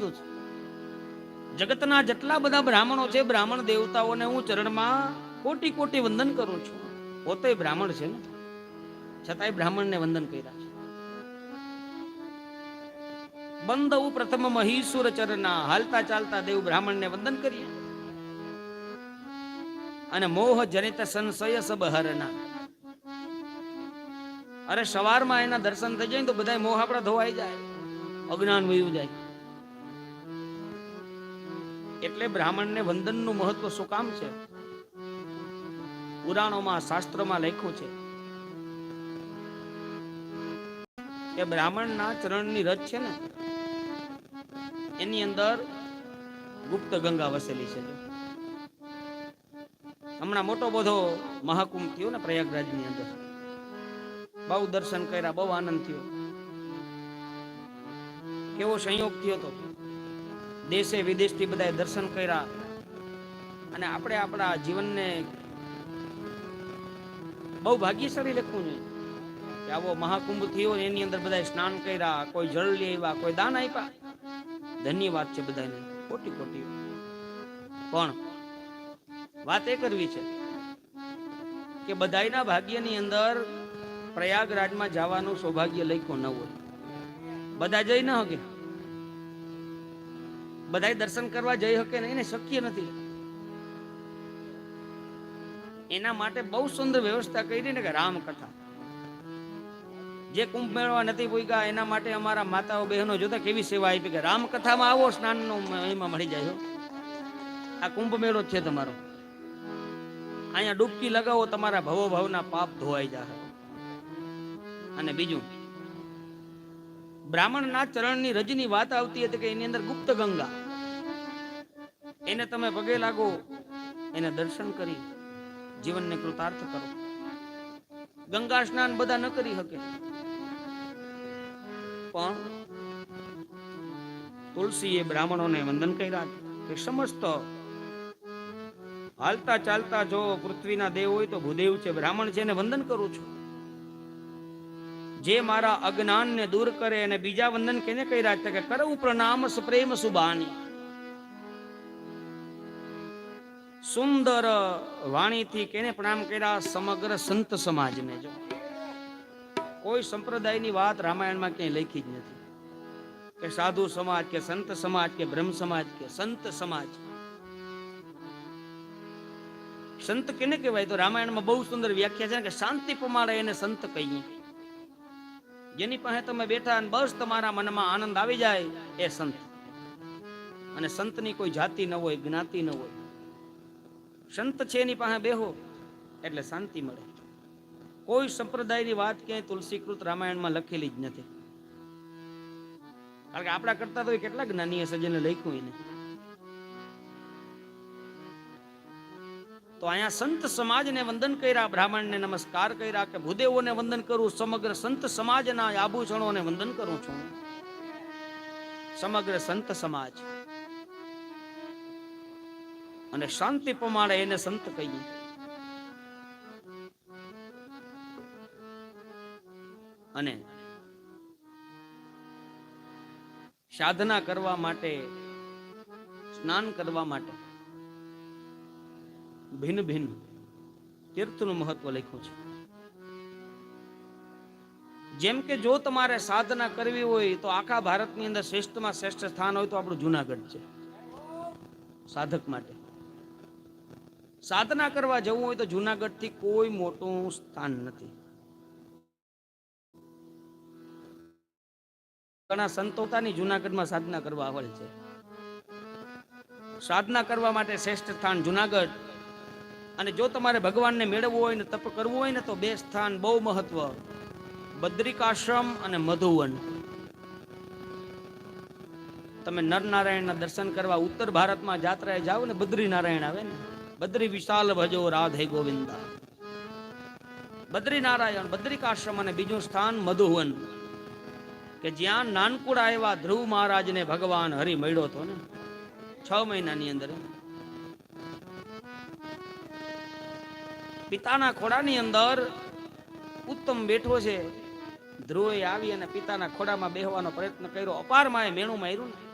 કીધું છે. જગતના જેટલા બધા બ્રાહ્મણો છે, બ્રાહ્મણ દેવતાઓને હું ચરણમાં કોટી કોટી વંદન કરું છું. પોતે બ્રાહ્મણ છે ને? છતાંય બ્રાહ્મણને વંદન કર્યા છે. બંધવ પ્રથમ મહીસુર ચરના હાલતા ચાલતા દેવ બ્રાહ્મણને વંદન કરીએ. અને મોહ જનિત સંશય સબહરના અરે સવારમાં એના દર્શન થઈ જાય તો બધા મોહ આપણા ધોવાઈ જાય. અજ્ઞાન વયું જાય. એટલે બ્રાહ્મણને વંદનનું મહત્વ શું કામ છે? પુરાણોમાં, શાસ્ત્રોમાં લખ્યું છે કે બ્રાહ્મણના ચરણની રજ છે ને, એની અંદર ગુપ્ત ગંગા વસેલી છે. હમણાં મોટો બધો મહાકુંભ થયો ને પ્રયાગરાજની અંદર. બહુ દર્શન કર્યા, બહુ આનંદ થયો. કેવો સંયોગ થયો હતો દેશે વિદેશથી બધાએ દર્શન કર્યા. અને આપણે આપણા જીવનને બહુ ભાગ્યશાળી લખવું જોઈએ. કે આવો મહાકુંભ થયો, એની અંદર બધાએ સ્નાન કર્યા, કોઈ જળ લઈ આવ્યા, કોઈ દાન આપ્યા. ધન્યવાદ છે બધાને. કોટી કોટી. પણ વાત એ કરવી છે કે બધાયના ભાગ્યની અંદર પ્રયાગરાજમાં જવાનું સૌભાગ્ય લખ્યું ન હોય. બધા જઈ ન શકે બધાય દર્શન કરવા જઈ શકે ને એને શક્ય નથી. એના માટે બહુ સુંદર વ્યવસ્થા કરી ને કે રામકથા. જે કુંભ મેળવા નથી પૂગ્યા, એના માટે અમારા માતાઓ બહેનો જોતા કેવી સેવા આપી કે રામકથામાં આવો, સ્નાનનો એમાં મળી જાય આ કુંભ મેળો છે તમારો. અહીંયા ડૂબકી લગાવો, તમારા ભવો ભવના પાપ ધોવાઈ જાય અને બીજું, બ્રાહ્મણના ચરણની રજની વાત આવતી હતી કે એની અંદર ગુપ્ત ગંગા. એને તમે પગે લાગો, એને દર્શન કરી, જીવનને કૃતાર્થ કરો. ગંગા સ્નાન બધા ન કરી શકે. પણ તુલસીએ બ્રાહ્મણોને વંદન કર્યા કે સમસ્ત હાલતા ચાલતા જો પૃથ્વીના દેવ હોય તો ભૂદેવ છે, બ્રાહ્મણ છે, એને વંદન કરું છું. જે મારા અજ્ઞાનને દૂર કરે અને બીજા વંદન કેને કર્યા છે કે કરવું પ્રણામ પ્રેમ સુબાની. સુંદર વાણીથી કેને પ્રણામ કર્યા સમગ્ર સંત સમાજને જો. કોઈ સંપ્રદાયની વાત રામાયણમાં ક્યાંય લખી જ નથી. કે સાધુ સમાજ, કે સંત સમાજ, કે બ્રહ્મ સમાજ, કે સંત સમાજ. સંત કેને કહેવાય? તો રામાયણમાં બહુ સુંદર વ્યાખ્યા છે કે શાંતિ પ્રમાણે એને સંત કહીએ. જેની પાસે તમે બેઠા અને બસ તમારા મનમાં આનંદ આવી જાય એ સંત. અને સંતની કોઈ જાતિ ન હોય, જ્ઞાતિ ન હોય. સંત છે એની પાસે બેહો, એટલે શાંતિ મળે. કોઈ સંપ્રદાયની વાત ક્યાંય તુલસીકૃત રામાયણમાં લખેલી જ નથી. કારણ કે આપણા કરતા તો કેટલા જ્ઞાનીય સજ્જને લખ્યું એને. તો અહીંયા સંત સમાજને વંદન કર્યા, બ્રાહ્મણને નમસ્કાર કર્યા કે ભૂદેવોને વંદન કરું, સમગ્ર સંત સમાજના આભૂષણોને વંદન કરું છું. સમગ્ર સંત સમાજ. અને શાંતિ પ્રમાણે એને સંત કહીએ અને સાધના કરવા માટે, સ્નાન કરવા માટે ભિન્ન ભિન્ન તીર્થનું મહત્વ લખ્યું છે. જેમ કે જો તમારે સાધના કરવી હોય તો આખા ભારતની અંદર શ્રેષ્ઠમાં શ્રેષ્ઠ સ્થાન હોય તો આપણું જુનાગઢ છે. સાધક માટે. સાધના કરવા જવું હોય તો જુનાગઢથી કોઈ મોટું સ્થાન નથી. ઘણા સંતોતાની જુનાગઢમાં સાધના કરવા આવડે છે. સાધના કરવા માટે શ્રેષ્ઠ સ્થાન જુનાગઢ. અને જો તમારે ભગવાનને મેળવવું હોય ને તપ કરવું હોય ને તો બે સ્થાન બહુ મહત્વ. બદ્રિકાશ્રમ અને મધુવન. તમે નરનારાયણના દર્શન કરવા ઉત્તર ભારતમાં જાત્રાએ જાઓ ને બદ્રીનારાયણ આવે ને. બદ્રી વિશાલ ભજો રાધે ગોવિંદા. બદ્રી નારાયણ બદ્રિકાશ્રમ અને બીજું સ્થાન મધુવન. કે જ્યાં નાનકુડા એવા ધ્રુવ મહારાજને ભગવાન હરિ મળ્યો હતો ને, છ મહિનાની અંદર. પિતાના ખોડાની અંદર ઉત્તમ બેઠો છે. ધ્રુવે આવી અને પિતાના ખોડામાં બેહવાનો પ્રયત્ન કર્યો. અપારમાં એ મેણું માર્યું ને.